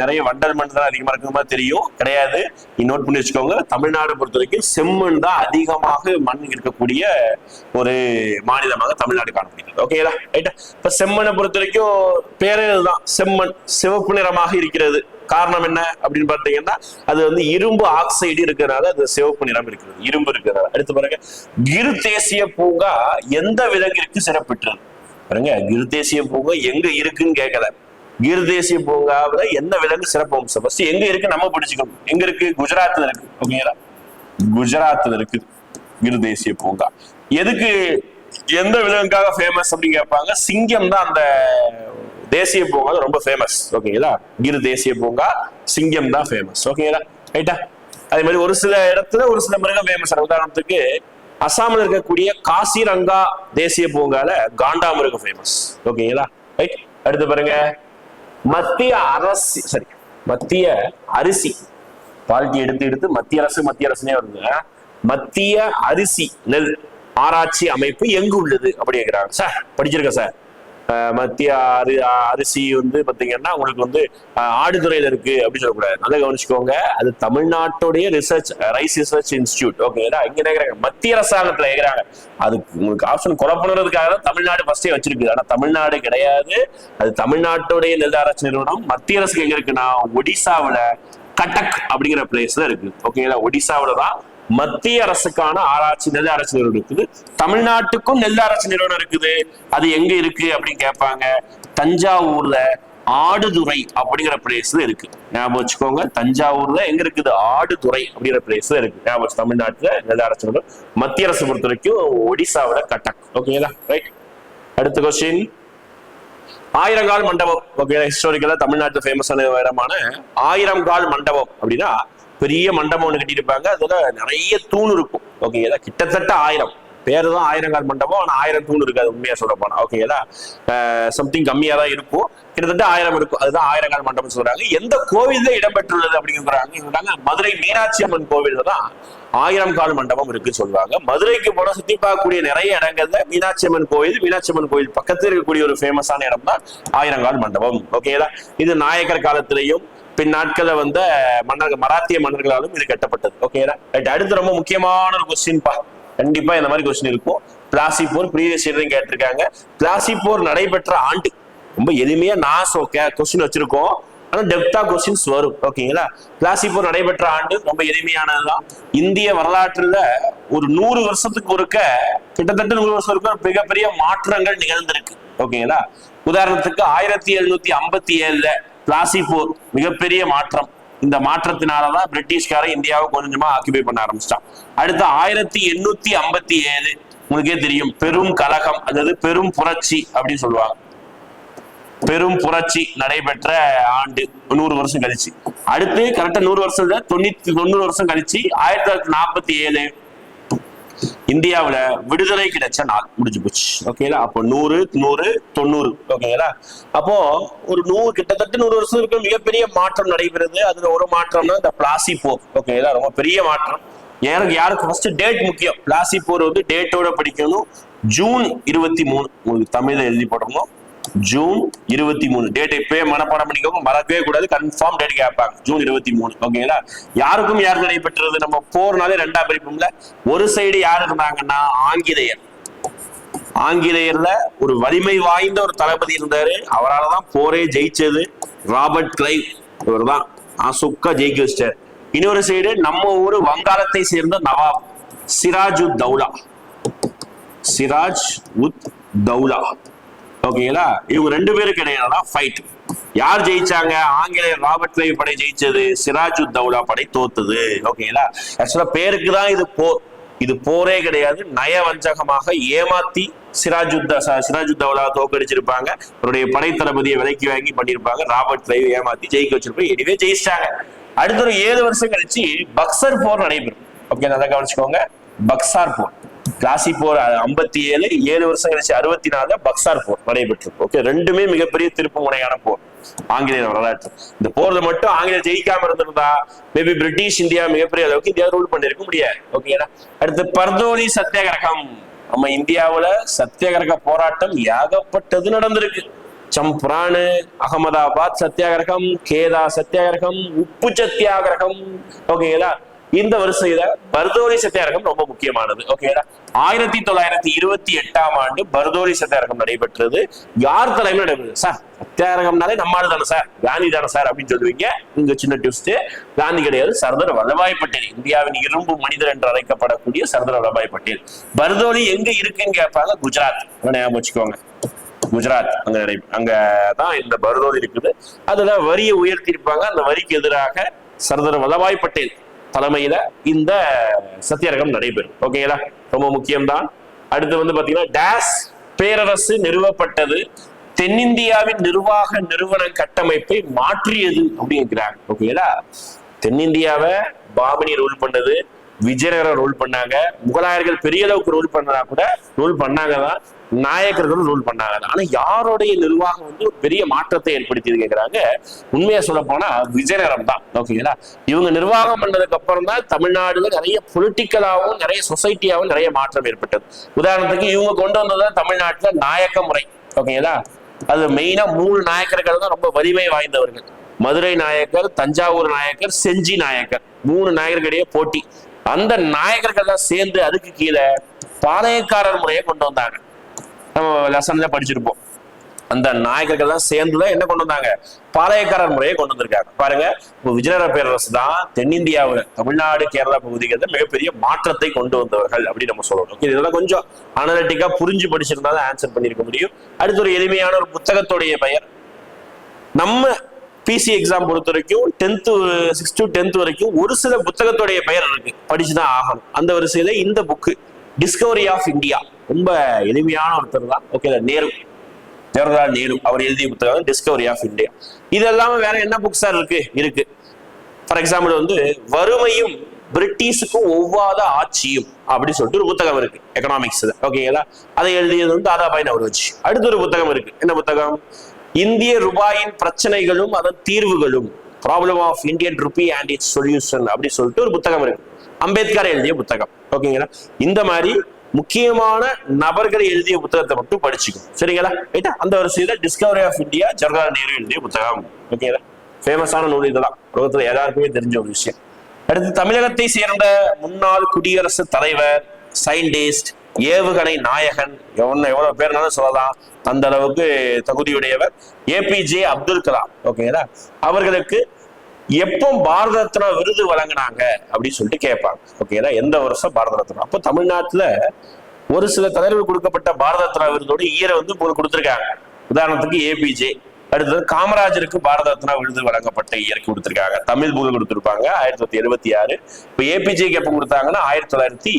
நிறைய வண்டல் மண் தான் அதிகமா இருக்கிற மாதிரி தெரியும். கிடையாது. நீ நோட் பண்ணி வச்சுக்கோங்க. தமிழ்நாடு பொறுத்த வரைக்கும் செம்மண் தான் அதிகமாக மண் இருக்கக்கூடிய ஒரு மாநிலமாக தமிழ்நாடு காணப்படுகிறது ஓகேங்களா ரைட்டா இப்ப செம்மண்ணை பொறுத்த வரைக்கும் பேரே தான். செம்மண் சிவப்பு நிறமாக இருக்கிறது. காரணம் என்ன அப்படின்னு பார்த்தீங்கன்னா அது வந்து இரும்பு ஆக்சைடு இருக்கிறனால அது சிவப்பு நிறம் இருக்கிறது. இரும்பு இருக்கிறதுனால அடுத்து பாருங்க. கிரு தேசிய பூங்கா எந்த விலங்கிற்கு சிறப்பிட்டது பாருங்க. கிரு தேசிய பூங்கா எங்க இருக்குன்னு கேட்கல கிரு தேசிய பூங்காவில் என்ன விலங்கு சிறப்பு அம்சம்? ஃபர்ஸ்ட் எங்க இருக்கு நம்ம பிடிச்சுக்கணும் எங்க இருக்கு? குஜராத்ல இருக்கு. ஓகேங்களா குஜராத்ல இருக்கு கிரு தேசிய பூங்கா. எதுக்கு எந்த விலங்குக்காக ஃபேமஸ் அப்படின்னு கேட்பாங்க? சிங்கம் தான் அந்த தேசிய பூங்கா ரொம்ப ஃபேமஸ் ஓகேங்களா? கிர் தேசிய பூங்கா சிங்கம் தான் ஃபேமஸ் ஓகேங்களா? ரைட்டா அதே மாதிரி ஒரு சில இடத்துல ஒரு சில மிருகம் ஃபேமஸ் உதாரணத்துக்கு அசாமில் இருக்கக்கூடிய காசிரங்கா தேசிய பூங்கால காண்டாமிருகம் ஃபேமஸ் ஓகேங்களா? ரைட் அடுத்து பாருங்க. மத்திய அரசு சரி மத்திய அரிசி. பால்ட்டி எடுத்து எடுத்து மத்திய அரசு மத்திய அரசுனே வருது மத்திய அரிசி நெல் ஆராய்ச்சி அமைப்பு எங்கு உள்ளது? அப்படி கேட்கிறாங்க சார் படிச்சிருக்கேன் சார். மத்திய அரி அரிசி வந்து பாத்தீங்கன்னா உங்களுக்கு வந்து ஆடுதுறையில் ஆடுதுறையில இருக்கு அப்படின்னு சொல்லக்கூடாது. நல்லா கவனிச்சுக்கோங்க. அது தமிழ்நாட்டுடைய ரிசர்ச் ரைஸ் ரிசர்ச் இன்ஸ்டியூட் ஓகேங்களா இங்க கேக்குறாங்க. மத்திய அரசாங்கத்துல கேக்குறாங்க. அதுக்கு உங்களுக்கு ஆப்ஷன் குழப்பணுறதுக்காக தான் தமிழ்நாடு ஃபர்ஸ்டே வச்சிருக்கு ஆனா தமிழ்நாடு கிடையாது. அது தமிழ்நாட்டுடைய நெல் ஆராய்ச்சி நிறுவனம். மத்திய அரசுக்கு எங்க இருக்குன்னா ஒடிசாவில் கட்டக் அப்படிங்கிற பிளேஸ்ல இருக்கு. ஓகேங்களா ஒடிசாவில் தான் மத்திய அரசுக்கான ஆராய்ச்சி நெல் ஆராய்ச்சி நிறுவனம் இருக்குது. தமிழ்நாட்டுக்கும் நெல் ஆராய்ச்சி நிறுவனம் இருக்குது. அது எங்க இருக்கு அப்படின்னு கேட்பாங்க. தஞ்சாவூர்ல ஆடுதுறை அப்படிங்கிற பிளேஸ்ல இருக்கு. ஞாபகம் வச்சுக்கோங்க. தஞ்சாவூர்ல எங்க இருக்குது? ஆடுதுறை அப்படிங்கிற பிளேஸ்ல இருக்கு. ஞாபகம் தமிழ்நாட்டுல நெல் ஆராய்ச்சி நிறுவனம் மத்திய அரசு பொறுத்த வரைக்கும் ஒடிசாவில கட்டக். ஓகேங்களா ரைட் அடுத்த கொஸ்டின் ஆயிரங்கால் மண்டபம். ஓகே ஹிஸ்டாரிக்கலா தமிழ்நாட்டில் ஃபேமஸான இடமான ஆயிரம் கால் மண்டபம் அப்படின்னா பெரிய மண்டபம் ஒன்று கட்டியிருப்பாங்க. அதுல நிறைய தூண் இருக்கும். ஓகேங்களா கிட்டத்தட்ட ஆயிரம். பேர் தான் ஆயிரங்கால் மண்டபம் ஆனால் ஆயிரம் தூண் இருக்காது உண்மையாக சொல்ல போனா. ஓகேங்களா சம்திங் கம்மியாக தான் இருக்கும். கிட்டத்தட்ட ஆயிரம் இருக்கும். அதுதான் ஆயிரங்கால் மண்டபம் சொல்றாங்க. எந்த கோவில்ல இடம்பெற்றுள்ளது அப்படிங்கிறாங்க? சொல்றாங்க மதுரை மீனாட்சி அம்மன் கோவில் தான் ஆயிரம் கால் மண்டபம் இருக்குன்னு சொல்லுவாங்க. மதுரைக்கு போன சுத்தி பார்க்கக்கூடிய நிறைய இடங்கள்ல மீனாட்சி அம்மன் கோயில் மீனாட்சி அம்மன் கோயில் பக்கத்தில் இருக்கக்கூடிய ஒரு ஃபேமஸான இடம் தான் ஆயிரங்கால் மண்டபம். ஓகேங்களா இது நாயக்கர் காலத்திலையும் பின் நாட்களில் வந்த மன்னர்கள் மராத்திய மன்னர்களாலும் இது கட்டப்பட்டது. ஓகேங்களா ரைட் அடுத்து ரொம்ப முக்கியமான ஒரு கொஸ்டின் பா. கண்டிப்பா இந்த மாதிரி கொஸ்டின் இருக்கும். பிளாசி போர் ப்ரீவியஸ் இயர் கேட்டிருக்காங்க. பிளாசி போர் நடைபெற்ற ஆண்டு ரொம்ப எளிமையா நான் ஓகே கொஸ்டின் வச்சிருக்கோம். ஆனா டெப்தா கொஸ்டின்ஸ் வரும். ஓகேங்களா பிளாசி போர் நடைபெற்ற ஆண்டு ரொம்ப எளிமையானதுதான். இந்திய வரலாற்றுல ஒரு நூறு வருஷத்துக்கு ஒருக்க கிட்டத்தட்ட நூறு வருஷம் இருக்க மிகப்பெரிய மாற்றங்கள் நிகழ்ந்திருக்கு. ஓகேங்களா உதாரணத்துக்கு ஆயிரத்தி எழுநூத்தி ஐம்பத்தி ஏழுல பிளாசி போர் மிகப்பெரிய மாற்றம். இந்த மாற்றத்தினாலதான் பிரிட்டிஷ்காரன் இந்தியாவை கொஞ்சமா ஆக்கிபை பண்ண ஆரம்பிச்சிட்டான். அடுத்து ஆயிரத்தி எண்ணூத்தி ஐம்பத்தி ஏழு உங்களுக்கே தெரியும் பெரும் கலகம் அதாவது பெரும் புரட்சி அப்படின்னு சொல்லுவாங்க. பெரும் புரட்சி நடைபெற்ற ஆண்டு நூறு வருஷம் கழிச்சு. அடுத்து கரெக்டா நூறு வருஷம் தொண்ணூத்தி தொண்ணூறு வருஷம் கழிச்சு ஆயிரத்தி தொள்ளாயிரத்தி நாற்பத்தி ஏழு இந்தியாவில விடுதலை கிடைச்ச நாள் முடிஞ்சு போச்சு. ஓகேங்களா அப்போ நூறு நூறு தொண்ணூறு. ஓகேங்களா அப்போ ஒரு நூறு கிட்டத்தட்ட நூறு வருஷம் இருக்க மிகப்பெரிய மாற்றம் நடைபெறுது. அதுல ஒரு மாற்றம்னா இந்த பிளாசி போர். ஓகேங்களா ரொம்ப பெரிய மாற்றம். எனக்கு யாருக்கு ஃபர்ஸ்ட் டேட் முக்கியம்? பிளாசி போர் வந்து டேட்டோட படிக்கணும். ஜூன் இருபத்தி மூணு. உங்களுக்கு தமிழ்ல எழுதி போடணும் ஜூன் இருபத்தி மூணு. டேட் இப்பவே மனப்பாடம் பண்ணிக்கோங்க. மறக்கவே கூடாது. கன்ஃபார்ம் டேட் கேட்பாங்க. ஜூன் இருபத்தி மூணு. ஓகேங்களா யாருக்கும் யார் நடைபெற்றது நம்ம போர்னாலே ரெண்டா பிரிப்போம்ல. ஒரு சைடு யார் இருந்தாங்கன்னா ஆங்கிலேயர். ஆங்கிலேயர்ல ஒரு வலிமை வாய்ந்த ஒரு தளபதி இருந்தாரு. அவரால் தான் போரே ஜெயிச்சது. ராபர்ட் கிளைவ் இவர்தான் அசுக்கா ஜெயிக்க வச்சிட்டார். இன்னொரு சைடு நம்ம ஊர் வங்காளத்தை சேர்ந்த நவாப். சிராஜ் உத் தௌலா. சிராஜ் உத் தௌலா. ஓகேங்களா இவங்க ரெண்டு பேருக்கு இடையில ஃபைட் யார் ஜெயிச்சாங்க? ஆங்கிலேயர் ராபர்ட் கிளைவ் படை ஜெயிச்சது சிராஜு உத் தௌலா படை தோத்தது. ஓகேங்களா ஆக்சுவலா பேருக்கு தான் இது போர் இது போரே கிடையாது. நயவஞ்சகமாக ஏமாத்தி சிராஜுத் சிராஜுத்தவலா தோக்கடிச்சிருப்பாங்க அவருடைய படை தளபதியை விலைக்கு வாங்கி பண்ணியிருப்பாங்க ராபர்ட் கிளைவ் ஏமாத்தி ஜெயிக்க வச்சிருப்பாங்க. எனிவே ஜெயிச்சிட்டாங்க. அடுத்த ஒரு ஏழு வருஷம் கழிச்சு பக்சர் போர் நடைபெறும். ஓகே நல்லா கவனிச்சுக்கோங்க. பக்சார் போர். காசி போர் ஐம்பத்தி ஏழு ஏழு வருஷம் கழிச்சு அறுபத்தி நாலுல பக்சார் போர் நடைபெற்றது ஓகே ரெண்டுமே மிகப்பெரிய திருப்பு முனையான போர் ஆங்கிலேயர் வரலாற்று. இந்த போர்ல மட்டும் ஆங்கிலேயர் ஜெயிக்காம இருந்திருந்தா மேபி பிரிட்டிஷ் இந்தியா மிகப்பெரிய அளவுக்கு இந்தியா ரூல் பண்ணிருக்க முடியாது. ஓகேங்களா அடுத்து பர்தோலி சத்தியாகிரகம். நம்ம இந்தியாவுல சத்தியாகிரக போராட்டம் ஏகப்பட்டது நடந்திருக்கு. சம்பரானு அகமதாபாத் சத்தியாகிரகம் கேதா சத்தியாகிரகம் உப்பு சத்தியாகிரகம். ஓகேங்களா இந்த வரிசையில பர்தோரி சத்தியாகிரகம் ரொம்ப முக்கியமானது. ஓகேடா ஆயிரத்தி தொள்ளாயிரத்தி இருபத்தி எட்டாம் ஆண்டு பர்தோரி சத்தியாரகம் நடைபெற்றது. யார் தலைமையில் நடைபெற்றது? சார் சத்தியாரகம்னாலே நம்மாடு தானே சார். காந்தி தானே சார் அப்படின்னு சொல்லுவீங்க. இங்க சின்ன டியூஸ்ட் காந்தி கிடையாது சர்தார் வல்லபாய் பட்டேல். இந்தியாவின் இரும்பு மனிதர் என்று அழைக்கப்படக்கூடிய சர்தார் வல்லபாய் பட்டேல். பர்தோலி எங்க இருக்குன்னு கேட்பாங்க குஜராத். ஞாபகம் வச்சுக்கோங்க. குஜராத். அங்க அங்க தான் இந்த பர்தோலி இருக்குது. அதுல வரியை உயர்த்தி இருப்பாங்க அந்த வரிக்கு எதிராக சர்தார் வல்லபாய் பட்டேல். தலைமையில இந்த சத்தியரகம் நடைபெறும். ஓகேங்களா ரொம்ப முக்கியம்தான். அடுத்து வந்து பாத்தீங்கன்னா டேஸ் பேரரசு நிறுவப்பட்டது தென்னிந்தியாவின் நிர்வாக நிறுவன கட்டமைப்பை மாற்றியது அப்படிங்கிறாங்க. ஓகேங்களா தென்னிந்தியாவை பாமினி ரூல் பண்ணது விஜயநகரம் ரூல் பண்ணாங்க. முகலாயர்கள் பெரிய அளவுக்கு ரூல் பண்ணா கூட ரூல் பண்ணாங்க தான் நாயக்கர்கள் ரூல் பண்ணாங்க. ஆனா யாருடைய நிர்வாகம் வந்து ஒரு பெரிய மாற்றத்தை ஏற்படுத்தியது கேட்கிறாங்க உண்மையா சொல்ல போனா விஜயநகரம் தான் ஓகேங்களா? இவங்க நிர்வாகம் பண்ணதுக்கு அப்புறம் தான் தமிழ்நாடுல நிறைய பொலிட்டிக்கலாவும் நிறைய சொசைட்டியாவும் நிறைய மாற்றம் ஏற்பட்டது. உதாரணத்துக்கு இவங்க கொண்டு வந்தது தமிழ்நாட்டுல நாயக்க முறை. ஓகேங்களா? அது மெயினா மூணு நாயக்கர்கள் தான் ரொம்ப வலிமை வாய்ந்தவர்கள். மதுரை நாயக்கர் தஞ்சாவூர் நாயக்கர் செஞ்சி நாயக்கர். மூணு நாயக்கர்களிடையே போட்டி. அந்த நாயக்கர்கள் தான் சேர்ந்து அதுக்கு கீழே பாளையக்காரர் முறையை கொண்டு வந்தாங்க. நம்ம லெசன்ல படிச்சிருப்போம். அந்த நாயக்கர்கள் தான் சேர்ந்து தான் என்ன கொண்டு வந்தாங்க? பாளையக்காரர் முறையை கொண்டு வந்திருக்காங்க. பாருங்க இப்போ விஜயநகர பேரரசு தான் தென்னிந்தியாவில் தமிழ்நாடு கேரளா பகுதிகளில் மிகப்பெரிய மாற்றத்தை கொண்டு வந்தவர்கள் அப்படின்னு நம்ம சொல்லணும். இதெல்லாம் கொஞ்சம் அனலிட்டிக்கா புரிஞ்சு படிச்சிருந்தா தான் ஆன்சர் பண்ணியிருக்க முடியும். அடுத்து ஒரு எளிமையான ஒரு புத்தகத்துடைய பெயர். நம்ம பிசி எக்ஸாம் பொறுத்த வரைக்கும் டென்த்து சிக்ஸ் டு டென்த் வரைக்கும் ஒரு சில புத்தகத்துடைய பெயர் இருக்கு. படிச்சுதான் ஆகணும். அந்த வரிசையில இந்த புக்கு டிஸ்கவரி ஆஃப் இந்தியா ரொம்ப எளிமையான ஒருத்தர் தான். ஓகே நேரு. ஜவஹர்லால் நேரு அவர் எழுதிய புத்தகம் டிஸ்கவரி ஆஃப் இந்தியா இது இல்லாம வேற என்ன புக் சார் இருக்கு? இருக்கு. ஃபார் எக்ஸாம்பிள் வந்து வறுமையும் பிரிட்டிஷுக்கும் ஒவ்வாத ஆட்சியும் அப்படின்னு சொல்லிட்டு ஒரு புத்தகம் இருக்கு எக்கனாமிக்ஸ் ஓகேங்களா அதை எழுதியது வந்து தாதாபாய் நவரோஜி. அடுத்து ஒரு புத்தகம் இருக்கு. என்ன புத்தகம்? இந்திய ரூபாயின் பிரச்சனைகளும் அதன் தீர்வுகளும் problem of Indian rupee and its solution அப்படின்னு சொல்லிட்டு ஒரு புத்தகம் இருக்கு. அம்பேத்கர் எழுதிய புத்தகம். ஓகேங்களா இந்த மாதிரி முக்கியமான நபர்கள் எழுதிய புத்தகத்தை மட்டும் படிச்சுக்கும் சரிங்களா? ரைட்டா? அந்த வரிசையில discovery of India Jawaharlal Nehru எழுதிய புத்தகம். ஓகேங்களா ஃபேமஸான நூல் இதெல்லாம் உலகத்துல எல்லாருக்குமே தெரிஞ்ச ஒரு விஷயம். அடுத்து தமிழகத்தை சேர்ந்த முன்னாள் குடியரசு தலைவர் சயின்டிஸ்ட் ஏவுகணை நாயகன் எவ்வளோ எவ்வளவு பேர்னாலும் சொல்லலாம். அந்த அளவுக்கு தகுதியுடையவர் ஏபிஜே அப்துல் கலாம் ஓகேங்களா அவர்களுக்கு எப்போ பாரத ரத்னா விருது வழங்கினாங்க அப்படின்னு சொல்லிட்டு கேட்பாங்க. ஓகேங்களா எந்த வருஷம்? பாரத ரத்னா. அப்போ தமிழ்நாட்டுல ஒரு சில தலைவர்கள் கொடுக்கப்பட்ட பாரத ரத்னா விருதோட ஈரை வந்து கொடுத்துருக்காங்க. உதாரணத்துக்கு ஏபிஜே அடுத்தது காமராஜருக்கு பாரத ரத்னா விருது வழங்கப்பட்ட இயற்கை கொடுத்துருக்காங்க. தமிழ் பூமி கொடுத்துருப்பாங்க. ஆயிரத்தி தொள்ளாயிரத்தி எழுபத்தி ஆறு. இப்போ ஏபிஜேக்கு எப்போ கொடுத்தாங்கன்னா ஆயிரத்தி தொள்ளாயிரத்தி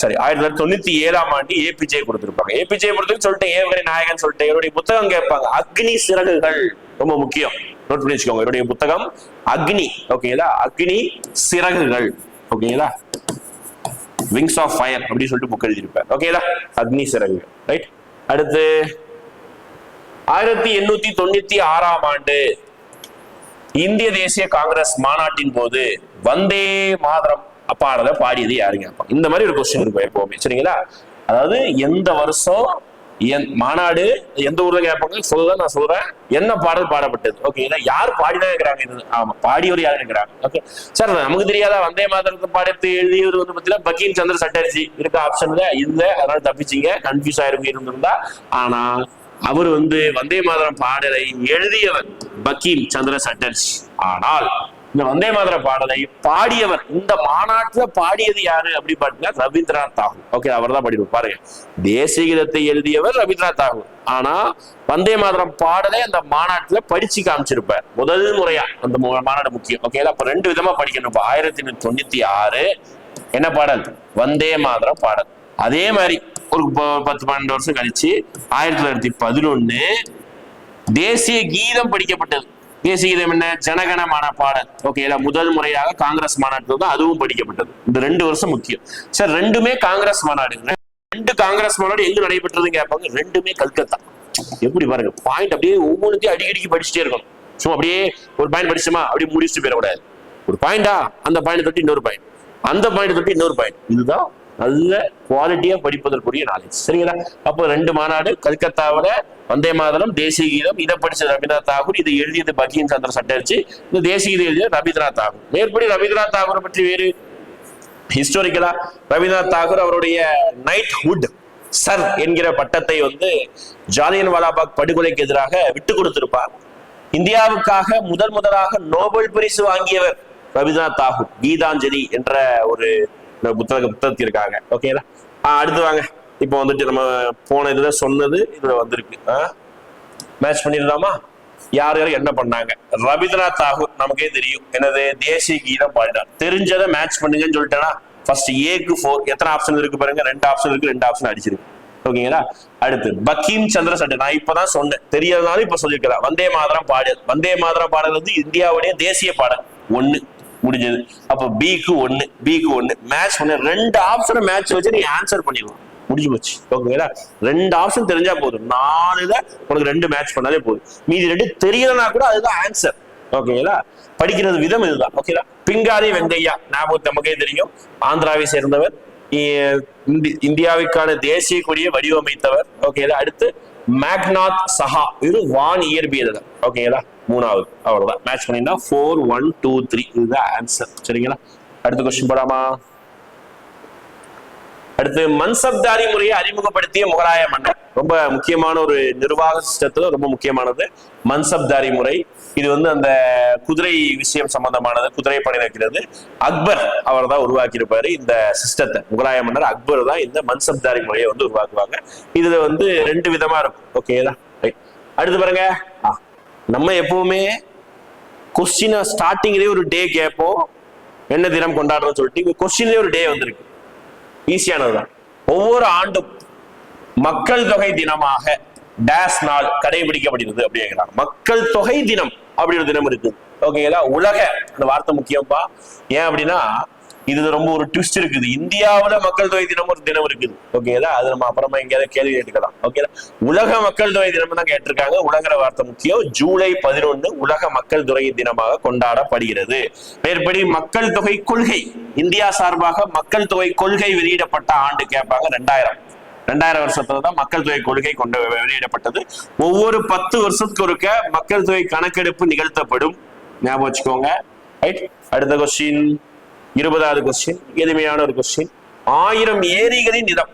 சரி ஆயிரத்தி தொள்ளாயிரத்தி தொண்ணூத்தி ஏழாம் ஆண்டு ஏபிஜே கொடுத்துருப்பாங்க. ஏபிஜே பொறுத்தவரைக்கும் சொல்லிட்டு ஏவரை நாயகன் சொல்லிட்டு இவருடைய புத்தகம் கேட்பாங்க. அக்னி சிறகுகள் ரொம்ப முக்கியம். நோட் பண்ணி வச்சுக்கோங்க இவருடைய புத்தகம் அக்னி. ஓகேங்களா அக்னி சிறகுகள். ஓகேங்களா விங்ஸ் ஆஃப் ஃபயர் அப்படின்னு சொல்லிட்டு புக் எழுதியிருப்பார் ஓகேங்களா அக்னி சிறகுகள். ரைட் அடுத்து ஆயிரத்தி எண்ணூத்தி தொண்ணூத்தி ஆறாம் ஆண்டு இந்திய தேசிய காங்கிரஸ் மாநாட்டின் போது வந்தே மாதரம் பாடலை பாடியது யாருங்க? இந்த மாதிரி ஒரு கொஸ்டின் இருக்கும் எப்பவுமே. சரிங்களா? அதாவது எந்த வருஷம் என் மாநாடு எந்த ஊர்ல கேட்பாங்க சொல்ல நான் சொல்றேன். என்ன பாடல் பாடப்பட்டது? ஓகேங்களா யார் பாடிதான் இருக்கிறாங்க இது? ஆமா பாடியவர் யார் இருக்கிறாங்க? ஓகே சார் நமக்கு தெரியாதா? வந்தே மாதரத்தை பாடத்து எழுதியவர் வந்து பாத்தீங்கன்னா பக்கீம் சந்திர சட்டர்ஜி இருக்க ஆப்ஷன்ல இல்ல. அதனால தப்பிச்சிங்க. கன்ஃபியூஸ் ஆயிருக்கு இருந்திருந்தா. ஆனா அவர் வந்து வந்தே மாதரம் பாடலை எழுதியவர் பக்கீம் சந்திர சட்டர்ஜி. ஆனால் இந்த வந்தே மாதிர பாடலை பாடியவர் இந்த மாநாட்டுல பாடியது யாரு அப்படி பாத்தீங்கன்னா ரவீந்திரநாத் தாகூர். ஓகே அவர் தான் பாடிடுவோம் பாருங்க. தேசிய கீதத்தை எழுதியவர் ரவீந்திரநாத் தாகூர். ஆனா வந்தே மாதிரம் பாடலை அந்த மாநாட்டுல படிச்சு காமிச்சிருப்பார். முதல் முறையா அந்த மாநாடு முக்கியம். ஓகே அப்ப ரெண்டு விதமா படிக்கணும். இப்ப ஆயிரத்தி எண்ணூத்தி தொண்ணூத்தி ஆறு என்ன பாடல்? வந்தே மாதிரம் பாடல். அதே மாதிரி ஒரு ப- பத்து பன்னெண்டு வருஷம் கழிச்சு ஆயிரத்தி தொள்ளாயிரத்தி பதினொன்னு தேசிய கீதம் படிக்கப்பட்டது. தேசிய என்ன? ஜனகணமான பாடல். ஓகேல முதல் முறையாக காங்கிரஸ் மாநாட்டில் தான் அதுவும் படிக்கப்பட்டது. இந்த ரெண்டு வருஷம் முக்கியம். சார் ரெண்டுமே காங்கிரஸ் மாநாடு ரெண்டு காங்கிரஸ் மாநாடு எங்க நடைபெற்றதுன்னு கேட்பாங்க. ரெண்டுமே கல்கத்தா. எப்படி பாருங்க பாயிண்ட் அப்படியே ஒவ்வொன்றுத்தையும் அடிக்கடிக்கு படிச்சுட்டே இருக்கணும். சும்மா அப்படியே ஒரு பாயிண்ட் படிச்சுமா அப்படியே முடிச்சுட்டு போயிடக்கூடாது. ஒரு பாயிண்டா அந்த பாயிண்ட் தொட்டு இன்னொரு பாயிண்ட் அந்த பாயிண்ட் தொட்டு இன்னொரு பாயிண்ட் இதுதான் நல்ல குவாலிட்டியா படிப்பதற்குரிய நாலேஜ் சரிங்களா? அப்போ ரெண்டு மாநாடு கல்கத்தாவில் வந்தே மாதரம் தேசிய கீதம் இதை படிச்ச ரவீந்திரநாத் தாகூர் இதை எழுதியது பகீன் சந்திர சட்டர்ஜி இந்த தேசிய கீதம் எழுதிய ரவீந்திரநாத் தாகூர். மேற்படி ரவீந்திரநாத் தாகூரை பற்றி வேறு ஹிஸ்டோரிக்கலா ரவீந்திரநாத் தாகூர் அவருடைய நைட் ஹுட் சர் என்கிற பட்டத்தை வந்து ஜாலியன் வாலாபாக் படுகொலைக்கு எதிராக விட்டு கொடுத்திருப்பார். இந்தியாவுக்காக முதல் முதலாக நோபல் பரிசு வாங்கியவர் ரவீந்திரநாத் தாகூர் கீதாஞ்சலி என்ற ஒரு இந்த புத்தக புத்தகத்திற்காக. ஓகேங்களா அடுத்து வாங்க. இப்போ வந்துட்டு நம்ம போன இதுல சொன்னது இதுல வந்திருக்கு. மேட்ச் பண்ணிடலாமா? யார் யார் என்ன பண்ணாங்க? ரவீந்திரநாத் தாகூர் நமக்கே தெரியும். எனது தேசிய கீதம் பாடினார். தெரிஞ்சதை மேட்ச் பண்ணுங்கன்னு சொல்லிட்டேன்னா ஃபர்ஸ்ட் ஏக்கு ஃபோர் எத்தனை ஆப்ஷன் இருக்கு பாருங்க. ரெண்டு ஆப்ஷன் இருக்கு ரெண்டு ஆப்ஷன் அடிச்சிருக்கு. ஓகேங்களா அடுத்து பக்கீம் சந்திர சட்டை நான் இப்பதான் சொன்னேன். தெரியறதுனால இப்ப சொல்லியிருக்கிறேன். வந்தே மாதரம் பாடல் வந்தே மாதரம் பாடல் வந்து இந்தியாவுடைய தேசிய பாடல். ஒண்ணு. முடிஞ்சது. அப்ப பிக்கு ஒண்ணு பிக்கு ஒன்று மேட்ச் பண்ண ரெண்டு ஆப்ஷனை மேட்ச் வச்சு நீ ஆன்சர் பண்ணிடுவோம் முடிஞ்சு போச்சு. ஓகேங்களா ரெண்டு ஆப்ஷன் தெரிஞ்சா போதும். நாலுல உனக்கு ரெண்டு மேட்ச் பண்ணாலே போதும். மீதி ரெண்டு தெரியலனா கூட அதுதான் ஆன்சர் ஓகேங்களா படிக்கிறது விதம் இதுதான். ஓகேங்களா பிங்காரி வெங்கையா ஞாபகம் நமக்கே தெரியும். ஆந்திராவை சேர்ந்தவர். இந்தியாவுக்கான தேசிய கொடியை வடிவமைத்தவர். ஓகேங்களா அடுத்து மேக்நாத் சஹா. இது வான் இயற்பியல் ஓகேங்களா மூணாவது. அவ்வளவுதான். மேட்ச் பண்ணிருந்தா ஃபோர் ஒன் டூ த்ரீ இதுதான் ஆன்சர் சரிங்களா? அடுத்த கொஸ்டின் போடாமா அடுத்து மன்சப்தாரி முறையை அறிமுகப்படுத்திய முகலாய மன்னர். ரொம்ப முக்கியமான ஒரு நிர்வாக சிஸ்டத்துல ரொம்ப முக்கியமானது மன்சப்தாரி முறை. இது வந்து அந்த குதிரை விஷயம் சம்பந்தமானது குதிரை படை வைக்கிறது. அக்பர் அவர் தான் உருவாக்கியிருப்பாரு. இந்த சிஸ்டத்தை முகலாய மன்னர் அக்பர் தான் இந்த மன்சப்தாரி முறையை வந்து உருவாக்குவாங்க. இதுல வந்து ரெண்டு விதமா இருக்கும். ஓகேதா அடுத்து பாருங்க. நம்ம எப்பவுமே கொஸ்டினை ஸ்டார்டிங்லேயே ஒரு டே கேட்போம். என்ன தினம் கொண்டாடுறோம்னு சொல்லிட்டு கொஸ்டின்லேயே ஒரு டே வந்திருக்கு. ஈஸியானதுதான் ஒவ்வொரு ஆண்டும் மக்கள் தொகை தினமாக டேஸ் நாள் கடைபிடிக்கப்படுகிறது அப்படிங்கிறாங்க மக்கள் தொகை தினம் அப்படி ஒரு தினம் இருக்கு ஓகேங்களா? உலக அந்த வார்த்தை முக்கியம்பா. ஏன் அப்படின்னா இது ரொம்ப ஒரு ட்விஸ்ட் இருக்குது. இந்தியாவில மக்கள் தொகை தினம் ஒரு தினம் இருக்குது. ஓகேதா அது நம்ம அப்புறமா எங்கேயாவது கேள்வி கேட்டுக்கலாம். ஓகேதா உலக மக்கள் தொகை தினம் தான் கேட்டிருக்காங்க. உலகிற வார்த்தை முக்கியம். ஜூலை பதினொன்னு உலக மக்கள் தொகை தினமாக கொண்டாடப்படுகிறது. மேற்படி மக்கள் தொகை கொள்கை. இந்தியா சார்பாக மக்கள் தொகை கொள்கை வெளியிடப்பட்ட ஆண்டு கேட்பாங்க. ரெண்டாயிரம். ரெண்டாயிரம் வருஷத்துல தான் மக்கள் தொகை கொள்கை கொண்டு வெளியிடப்பட்டது. ஒவ்வொரு பத்து வருஷத்துக்கு ஒருக்க மக்கள் தொகை கணக்கெடுப்பு நிகழ்த்தப்படும். ஞாபகம் வச்சுக்கோங்க. ரைட் அடுத்த கொஸ்டின் இருபதாவது கொஸ்டின் எளிமையான ஒரு கொஸ்டின் ஆயிரம் ஏரிகளின் நிலம்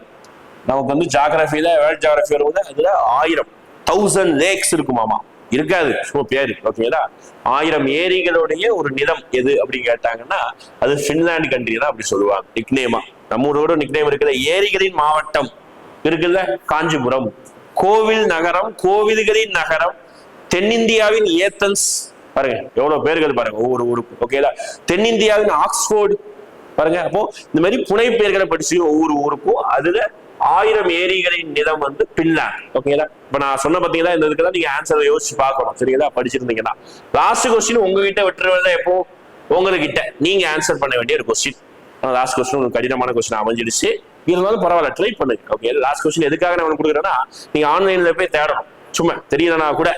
நமக்கு வந்து ஜாகிரபியில வேர்ல்ட் ஜாகிரபி வருவது அதுல ஆயிரம் தௌசண்ட் லேக்ஸ் இருக்குமாமா? இருக்காது சும்மா பேரு ஓகேங்களா ஆயிரம் ஏரிகளுடைய ஒரு நிலம் எது அப்படின்னு கேட்டாங்கன்னா அது ஃபின்லாண்ட் கண்ட்ரி தான் அப்படி சொல்லுவாங்க. நிக்னேமா நம்ம ஊரோட நிக்னேம் இருக்கிற ஏரிகளின் மாவட்டம். இருக்குல்ல காஞ்சிபுரம். கோவில் நகரம் கோவில்களின் நகரம். தென்னிந்தியாவின் ஏத்தன்ஸ் பாருங்க எவ்வளவு பேர்கள் பாருங்க ஒவ்வொரு ஊருக்கும். ஓகேலா தென்னிந்தியாவின் ஆக்ஸ்போர்டு பாருங்க அப்போ இந்த மாதிரி புனை பெயர்களை படிச்சு ஒவ்வொரு ஊருக்கும் அதுல ஆயிரம் ஏரிகளின் நிலம் வந்து பின்லாந்து ஓகேங்களா இப்ப நான் சொன்ன பாத்தீங்கன்னா இந்த இதுக்கு தான் நீங்க ஆன்சரை யோசிச்சு பார்க்கணும். சரிங்களா? படிச்சிருந்தீங்கன்னா. லாஸ்ட் கொஸ்டின் உங்ககிட்ட விட்டுருவதா எப்போ உங்ககிட்ட நீங்க ஆன்சர் பண்ண வேண்டிய ஒரு கொஸ்டின் லாஸ்ட் கொஸ்டின் உங்களுக்கு கடினமான கொஸ்டின் அமைஞ்சிடுச்சு. இருந்தாலும் பரவாயில்ல ட்ரை பண்ணுங்க. ஓகே லாஸ்ட் கொஸ்டின் எதுக்காக நான் உங்களுக்கு கொடுக்குறேன்னா நீங்க ஆன்லைன்ல போய் தேடணும். சும்மா தெரியலனா கூட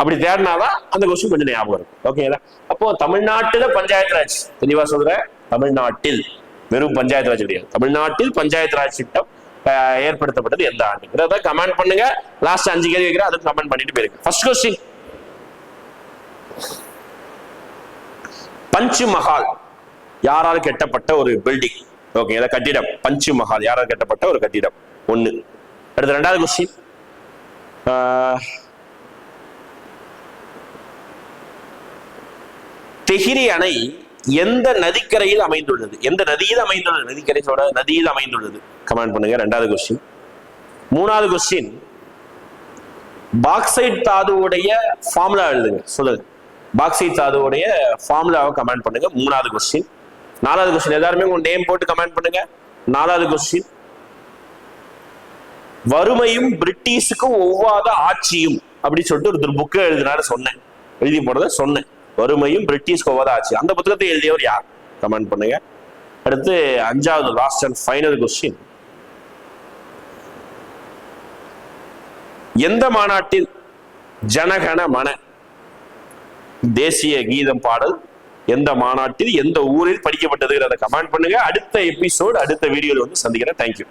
அப்படி தேடினாதான் அந்த கொஸ்டின் கொஞ்சம் ஞாபகம் இருக்கும் ஓகேங்களா அப்போ தமிழ்நாட்டுல பஞ்சாயத்து ராஜ் தெளிவா சொல்றேன் தமிழ்நாட்டில் வெறும் பஞ்சாயத்து ராஜ் கிடையாது. தமிழ்நாட்டில் பஞ்சாயத்து ராஜ் திட்டம் ஏற்படுத்தப்பட்டது எந்த ஆண்டுங்கிறத கமெண்ட் பண்ணுங்க. லாஸ்ட் அஞ்சு கேள்வி வைக்கிறேன் அதுக்கு கமெண்ட் பண்ணிட்டு போயிருங்க. ஃபர்ஸ்ட் கொஸ்டின் பஞ்சு மஹால் யாரால் கட்டப்பட்ட ஒரு பில்டிங் ஓகே கட்டிடம். பஞ்சு மஹால் யாரால் கட்டப்பட்ட ஒரு கட்டிடம்? ஒன்று அடுத்து ரெண்டாவது கொஸ்டின் தெஹிரி அணை எந்த நதிக்கரையில் அமைந்துள்ளது? எந்த நதியில் அமைந்துள்ளது? நதிக்கரை சொல்ற நதியில் அமைந்துள்ளது. கமெண்ட் பண்ணுங்க ரெண்டாவது கொஸ்டின் மூணாவது கொஸ்டின் பாக்சைட் தாதுவுடைய ஃபார்முலா எழுதுங்க சொல்லுங்க. பாக்சைட் தாதுவுடைய ஃபார்முலாவை கமெண்ட் பண்ணுங்க மூணாவது கொஸ்டின் நாலாவது கொஸ்டின் எல்லாருமே உங்க நேம் போட்டு கமெண்ட் பண்ணுங்க. நாலாவது கொஸ்டின் வறுமையும் பிரிட்டிஷுக்கும் ஒவ்வாத ஆட்சியும் அப்படின்னு சொல்லிட்டு ஒருத்தர் புக்கு எழுதினாரு சொன்னேன். எழுதி போனதை சொன்னேன். வறுமையும் பிரிட்டிஷ் கோவதாச்சு ஆட்சி அந்த புத்தகத்தை எழுதியவர் யார்? கமெண்ட் பண்ணுங்க. அடுத்து அஞ்சாவது லாஸ்ட் அண்ட் ஃபைனல் கொஸ்டின் எந்த மாநாட்டில் ஜனகன மன தேசிய கீதம் பாடல் எந்த மாநாட்டில் எந்த ஊரில் படிக்கப்பட்டதுங்கிறத கமெண்ட் பண்ணுங்க. அடுத்த எபிசோடு அடுத்த வீடியோவில் வந்து சந்திக்கிறேன். தேங்க்யூ